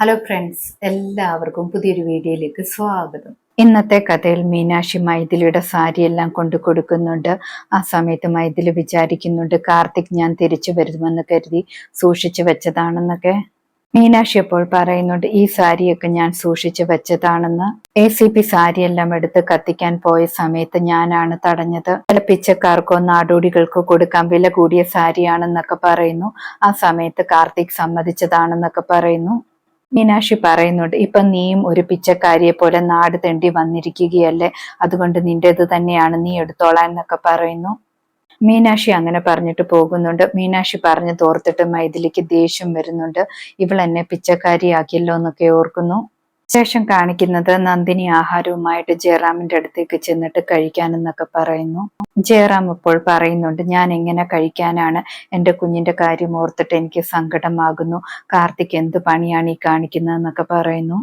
Hello friends എല്ലാവർക്കും പുതിയൊരു വീഡിയോയിലേക്ക് സ്വാഗതം. ഇന്നത്തെ കഥയിൽ മീനാക്ഷി മൈഥിലിയുടെ സാരി എല്ലാം കൊണ്ടു കൊടുക്കുന്നുണ്ട്. ആ സമയത്ത് മൈഥിലി വിചാരിക്കുന്നുണ്ട് കാർത്തിക് ഞാൻ തിരിച്ചു വരുമെന്ന് കരുതി സൂക്ഷിച്ചു വെച്ചതാണെന്നൊക്കെ. മീനാക്ഷി അപ്പോൾ പറയുന്നുണ്ട് ഈ സാരിയൊക്കെ ഞാൻ സൂക്ഷിച്ചു വെച്ചതാണെന്ന്. എ സി പി സാരിയെല്ലാം എടുത്ത് കത്തിക്കാൻ പോയ സമയത്ത് ഞാനാണ് തടഞ്ഞത്. ചില പിച്ചക്കാർക്കോ നാടോടികൾക്കോ കൊടുക്കാൻ വില കൂടിയ സാരിയാണെന്നൊക്കെ പറയുന്നു. ആ സമയത്ത് കാർത്തിക് സമ്മതിച്ചതാണെന്നൊക്കെ പറയുന്നു. മീനാക്ഷി പറയുന്നുണ്ട് ഇപ്പൊ നീയും ഒരു പിച്ചക്കാരിയെ പോലെ നാട് തെണ്ടി വന്നിരിക്കുകയല്ലേ? അതുകൊണ്ട് നിന്റേത് തന്നെയാണ് നീ എടുത്തോളാൻ എന്നൊക്കെ പറയുന്നു. മീനാക്ഷി അങ്ങനെ പറഞ്ഞിട്ട് പോകുന്നുണ്ട്. മീനാക്ഷി പറഞ്ഞു തോർത്തിട്ട് മൈഥിലിക്ക് ദേഷ്യം വരുന്നുണ്ട്. ഇവൾ എന്നെ പിച്ചക്കാരിയാക്കിയല്ലോ എന്നൊക്കെ ഓർക്കുന്നു. ശേഷം കാണിക്കുന്നത് നന്ദിനി ആഹാരവുമായിട്ട് ജയറാമിന്റെ അടുത്തേക്ക് ചെന്നിട്ട് കഴിക്കാനെന്നൊക്കെ പറയുന്നു. ജയറാം ഇപ്പോൾ പറയുന്നുണ്ട് ഞാൻ എങ്ങനെ കഴിക്കാനാണ് എന്റെ കുഞ്ഞിന്റെ കാര്യം ഓർത്തിട്ട് എനിക്ക് സങ്കടമാകുന്നു. കാർത്തിക് എന്ത് പണിയാണ് ഈ കാണിക്കുന്നതെന്നൊക്കെ പറയുന്നു.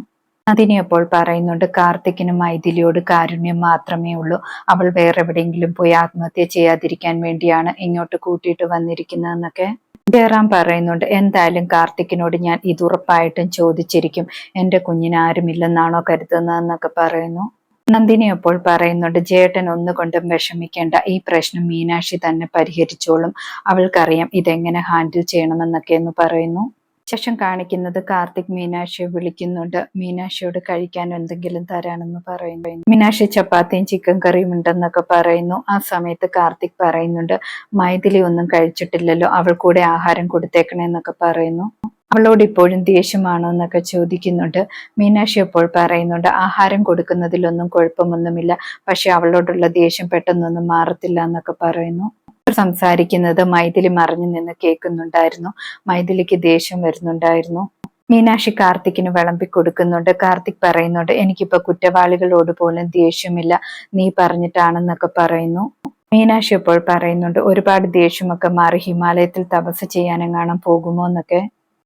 നന്ദിനി അപ്പോൾ പറയുന്നുണ്ട് കാർത്തിക്കിന് മൈഥിലിയോട് കാരുണ്യം മാത്രമേ ഉള്ളൂ. അവൾ വേറെ എവിടെയെങ്കിലും പോയി ആത്മഹത്യ ചെയ്യാതിരിക്കാൻ വേണ്ടിയാണ് ഇങ്ങോട്ട് കൂട്ടിയിട്ട് വന്നിരിക്കുന്നതെന്നൊക്കെ. ജയറാം പറയുന്നുണ്ട് എന്തായാലും കാർത്തിക്കിനോട് ഞാൻ ഇത് ഉറപ്പായിട്ടും ചോദിച്ചിരിക്കും. എന്റെ കുഞ്ഞിന് ആരുമില്ലെന്നാണോ കരുതുന്നതെന്നൊക്കെ പറയുന്നു. നന്ദിനി അപ്പോൾ പറയുന്നുണ്ട് ജേട്ടൻ ഒന്നുകൊണ്ടും വിഷമിക്കേണ്ട. ഈ പ്രശ്നം മീനാക്ഷി തന്നെ പരിഹരിച്ചോളും. അവൾക്കറിയാം ഇതെങ്ങനെ ഹാൻഡിൽ ചെയ്യണമെന്നൊക്കെ എന്ന് പറയുന്നു. ശേഷം കാണിക്കുന്നത് കാർത്തിക് മീനാക്ഷിയെ വിളിക്കുന്നുണ്ട്. മീനാക്ഷിയോട് കഴിക്കാൻ എന്തെങ്കിലും തരാണെന്ന് പറയുന്നു. മീനാക്ഷി ചപ്പാത്തിയും ചിക്കൻ കറിയും ഉണ്ടെന്നൊക്കെ പറയുന്നു. ആ സമയത്ത് കാർത്തിക് പറയുന്നുണ്ട് മൈഥിലി ഒന്നും കഴിച്ചിട്ടില്ലല്ലോ അവൾ കൂടെ ആഹാരം കൊടുത്തേക്കണേന്നൊക്കെ പറയുന്നു. അവളോട് ഇപ്പോഴും ദേഷ്യമാണോ എന്നൊക്കെ ചോദിക്കുന്നുണ്ട്. മീനാക്ഷി അപ്പോൾ പറയുന്നുണ്ട് ആഹാരം കൊടുക്കുന്നതിലൊന്നും കുഴപ്പമൊന്നുമില്ല പക്ഷെ അവളോടുള്ള ദേഷ്യം പെട്ടെന്നൊന്നും മാറത്തില്ല എന്നൊക്കെ പറയുന്നു. സംസാരിക്കുന്നത് മൈഥിലി മറിഞ്ഞു നിന്ന് കേൾക്കുന്നുണ്ടായിരുന്നു. മൈഥിലിക്ക് ദേഷ്യം വരുന്നുണ്ടായിരുന്നു. മീനാക്ഷി കാർത്തിക്കിന് വിളമ്പി കൊടുക്കുന്നുണ്ട്. കാർത്തിക് പറയുന്നുണ്ട് എനിക്കിപ്പോ കുറ്റവാളികളോട് പോലും ദേഷ്യമില്ല. നീ പറഞ്ഞിട്ടാണെന്നൊക്കെ പറയുന്നു. മീനാക്ഷി ഇപ്പോൾ പറയുന്നുണ്ട് ഒരുപാട് ദേഷ്യമൊക്കെ മാറി ഹിമാലയത്തിൽ തപസ് ചെയ്യാനെങ്ങാനും പോകുമോ എന്നൊക്കെ.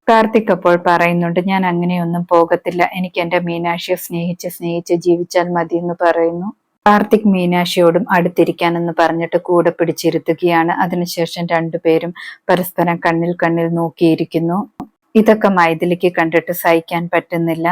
കാർത്തിക് അപ്പോൾ പറയുന്നുണ്ട് ഞാൻ അങ്ങനെയൊന്നും പോകത്തില്ല. എനിക്ക് എന്റെ മീനാക്ഷിയെ സ്നേഹിച്ച് സ്നേഹിച്ച് ജീവിച്ചാൽ മതി എന്ന് പറയുന്നു. കാർത്തിക് മീനാക്ഷിയോടും അടുത്തിരിക്കാനെന്ന് പറഞ്ഞിട്ട് കൂടെ പിടിച്ചിരുത്തുകയാണ്. അതിനുശേഷം രണ്ടുപേരും പരസ്പരം കണ്ണിൽ കണ്ണിൽ നോക്കിയിരിക്കുന്നു. ഇതൊക്കെ മൈഥിലിക്ക് കണ്ടിട്ട് സഹിക്കാൻ പറ്റുന്നില്ല.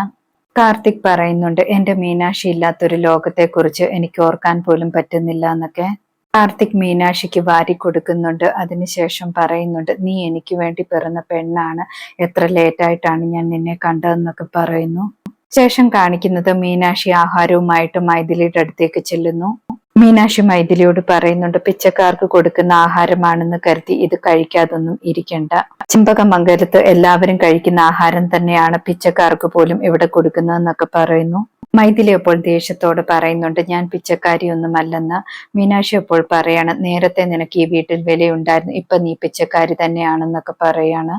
കാർത്തിക് പറയുന്നുണ്ട് എന്റെ മീനാക്ഷി ഇല്ലാത്തൊരു ലോകത്തെക്കുറിച്ച് എനിക്ക് ഓർക്കാൻ പോലും പറ്റുന്നില്ല എന്നൊക്കെ. കാർത്തിക് മീനാക്ഷിക്ക് വാരി കൊടുക്കുന്നുണ്ട്. അതിനുശേഷം പറയുന്നുണ്ട് നീ എനിക്ക് വേണ്ടി പിറന്ന പെണ്ണാണ്. എത്ര ലേറ്റായിട്ടാണ് ഞാൻ നിന്നെ കണ്ടതെന്നൊക്കെ പറയുന്നു. ശേഷം കാണിക്കുന്നത് മീനാക്ഷി ആഹാരവുമായിട്ട് മൈഥിലിയുടെ അടുത്തേക്ക് ചെല്ലുന്നു. മീനാക്ഷി മൈഥിലിയോട് പറയുന്നുണ്ട് പിച്ചക്കാർക്ക് കൊടുക്കുന്ന ആഹാരമാണെന്ന് കരുതി ഇത് കഴിക്കാതൊന്നും ഇരിക്കണ്ട. ചിമ്പകമംഗലത്ത് എല്ലാവരും കഴിക്കുന്ന ആഹാരം തന്നെയാണ് പിച്ചക്കാർക്ക് പോലും ഇവിടെ കൊടുക്കുന്നതെന്നൊക്കെ പറയുന്നു. മൈഥിലി അപ്പോൾ ദേഷ്യത്തോട് പറയുന്നുണ്ട് ഞാൻ പിച്ചക്കാരിയൊന്നുമല്ലെന്ന്. മീനാക്ഷി അപ്പോൾ പറയാണ് നേരത്തെ നിനക്ക് ഈ വീട്ടിൽ വിലയുണ്ടായിരുന്നു ഇപ്പൊ നീ പിച്ചക്കാരി തന്നെയാണെന്നൊക്കെ പറയാണ്.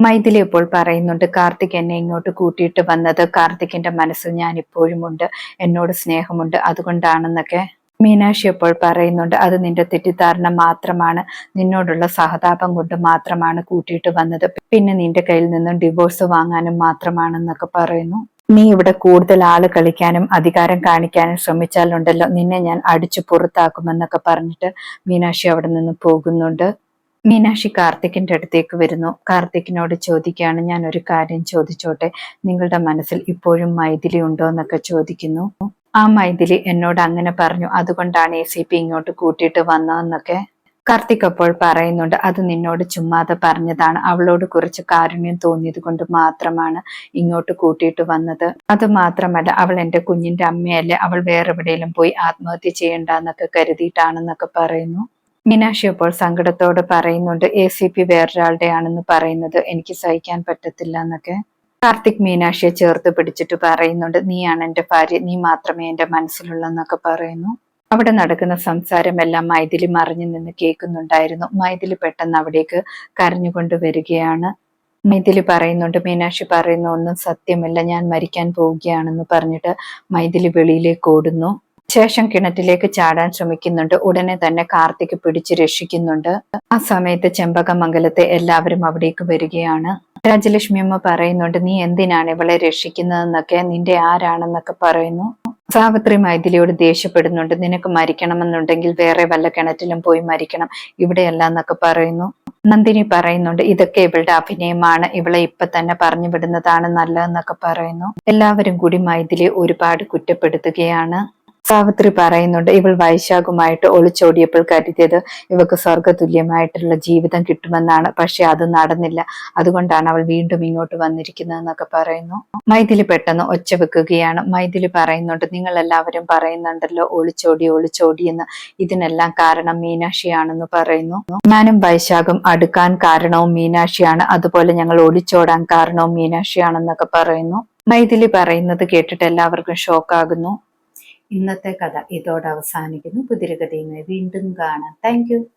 മൈഥിലി ഇപ്പോൾ പറയുന്നുണ്ട് കാർത്തിക് എന്നെ ഇങ്ങോട്ട് കൂട്ടിയിട്ട് വന്നത് കാർത്തിക്കിന്റെ മനസ്സിൽ ഞാൻ ഇപ്പോഴും ഉണ്ട് എന്നോട് സ്നേഹമുണ്ട് അതുകൊണ്ടാണെന്നൊക്കെ മീനാക്ഷി അപ്പോൾ പറയുന്നുണ്ട് അത് നിന്റെ തെറ്റിദ്ധാരണ മാത്രമാണ് നിന്നോടുള്ള സഹതാപം കൊണ്ട് മാത്രമാണ് കൂട്ടിയിട്ട് വന്നത് പിന്നെ നിന്റെ കയ്യിൽ നിന്നും ഡിവോഴ്സ് വാങ്ങാനും മാത്രമാണെന്നൊക്കെ പറയുന്നു. നീ ഇവിടെ കൂടുതൽ ആൾ കളിക്കാനും അധികാരം കാണിക്കാനും ശ്രമിച്ചാലുണ്ടല്ലോ നിന്നെ ഞാൻ അടിച്ചു പുറത്താക്കുമെന്നൊക്കെ പറഞ്ഞിട്ട് മീനാക്ഷി അവിടെ നിന്ന് പോകുന്നുണ്ട്. മീനാക്ഷി കാർത്തിക്കിന്റെ അടുത്തേക്ക് വരുന്നു. കാർത്തിക്കിനോട് ചോദിക്കുകയാണ് ഞാൻ ഒരു കാര്യം ചോദിച്ചോട്ടെ? നിങ്ങളുടെ മനസ്സിൽ ഇപ്പോഴും മൈഥിലി ഉണ്ടോ എന്നൊക്കെ ചോദിക്കുന്നു. ആ മൈഥിലി എന്നോട് അങ്ങനെ പറഞ്ഞു. അതുകൊണ്ടാണ് എ സി പി ഇങ്ങോട്ട് കൂട്ടിയിട്ട് വന്നതെന്നൊക്കെ കാർത്തിക് അപ്പോൾ പറയുന്നുണ്ട്. അത് നിന്നോട് ചുമ്മാതെ പറഞ്ഞതാണ്. അവളോട് കുറച്ച് കാരുണ്യം തോന്നിയത് കൊണ്ട് മാത്രമാണ് ഇങ്ങോട്ട് കൂട്ടിയിട്ട് വന്നത്. അത് മാത്രമല്ല അവൾ എന്റെ കുഞ്ഞിന്റെ അമ്മയല്ലേ. അവൾ വേറെ എവിടെയെങ്കിലും പോയി ആത്മഹത്യ ചെയ്യണ്ടെന്നൊക്കെ കരുതിയിട്ടാണെന്നൊക്കെ പറയുന്നു. മീനാക്ഷി അപ്പോൾ സങ്കടത്തോട് പറയുന്നുണ്ട് എ സി പി വേറൊരാളുടെ ആണെന്ന് പറയുന്നത് എനിക്ക് സഹിക്കാൻ പറ്റത്തില്ല എന്നൊക്കെ. കാർത്തിക് മീനാക്ഷിയെ ചേർത്ത് പിടിച്ചിട്ട് പറയുന്നുണ്ട് നീയാണ് എന്റെ ഭാര്യ നീ മാത്രമേ എന്റെ മനസ്സിലുള്ളെന്നൊക്കെ പറയുന്നു. അവിടെ നടക്കുന്ന സംസാരമെല്ലാം മൈഥിലി മറിഞ്ഞു നിന്ന് കേൾക്കുന്നുണ്ടായിരുന്നു. മൈഥിലി പെട്ടെന്ന് അവിടേക്ക് കരഞ്ഞുകൊണ്ട് വരികയാണ്. മൈഥിലി പറയുന്നുണ്ട് മീനാക്ഷി പറയുന്ന ഒന്നും സത്യമല്ല ഞാൻ മരിക്കാൻ പോവുകയാണെന്ന് പറഞ്ഞിട്ട് മൈഥിലി വെളിയിലേക്ക് ഓടുന്നു. ശേഷം കിണറ്റിലേക്ക് ചാടാൻ ശ്രമിക്കുന്നുണ്ട്. ഉടനെ തന്നെ കാർത്തിക് പിടിച്ച് രക്ഷിക്കുന്നുണ്ട്. ആ സമയത്ത് ചെമ്പകമംഗലത്തെ എല്ലാവരും അവിടേക്ക് വരികയാണ്. രാജലക്ഷ്മി അമ്മ പറയുന്നുണ്ട് നീ എന്തിനാണ് ഇവളെ രക്ഷിക്കുന്നതെന്നൊക്കെ? നിന്റെ ആരാണെന്നൊക്കെ പറയുന്നു. സാവിത്രി മൈഥിലിയോട് ദേഷ്യപ്പെടുന്നുണ്ട് നിനക്ക് മരിക്കണമെന്നുണ്ടെങ്കിൽ വേറെ വല്ല കിണറ്റിലും പോയി മരിക്കണം. ഇവിടെയല്ല എന്നൊക്കെ പറയുന്നു. നന്ദിനി പറയുന്നുണ്ട് ഇതൊക്കെ ഇവളുടെ അഭിനയമാണ്. ഇവളെ ഇപ്പൊ തന്നെ പറഞ്ഞു വിടുന്നതാണ് നല്ലതെന്നൊക്കെ പറയുന്നു. എല്ലാവരും കൂടി മൈഥിലി ഒരുപാട് കുറ്റപ്പെടുത്തുകയാണ്. സാവിത്രി പറയുന്നുണ്ട് ഇവൾ വൈശാഖുമായിട്ട് ഒളിച്ചോടിയപ്പോൾ കരുതിയത് ഇവക്ക് സ്വർഗതുല്യമായിട്ടുള്ള ജീവിതം കിട്ടുമെന്നാണ്. പക്ഷെ അത് നടന്നില്ല. അതുകൊണ്ടാണ് അവൾ വീണ്ടും ഇങ്ങോട്ട് വന്നിരിക്കുന്നതെന്നൊക്കെ പറയുന്നു. മൈഥിലി പെട്ടെന്ന് ഒച്ച വെക്കുകയാണ്. മൈഥിലി പറയുന്നുണ്ട് നിങ്ങൾ എല്ലാവരും പറയുന്നുണ്ടല്ലോ ഒളിച്ചോടി ഒളിച്ചോടി എന്ന്. ഇതിനെല്ലാം കാരണം മീനാക്ഷിയാണെന്ന് പറയുന്നു. ഞാനും വൈശാഖും അടുക്കാൻ കാരണവും മീനാക്ഷിയാണ്. അതുപോലെ ഞങ്ങൾ ഒളിച്ചോടാൻ കാരണവും മീനാക്ഷിയാണെന്നൊക്കെ പറയുന്നു. മൈഥിലി പറയുന്നത് കേട്ടിട്ട് എല്ലാവർക്കും ഷോക്കാകുന്നു. ഇന്നത്തെ കഥ ഇതോടെ അവസാനിക്കുന്നു. പുതിയ കഥയുമായി വീണ്ടും കാണാം. താങ്ക്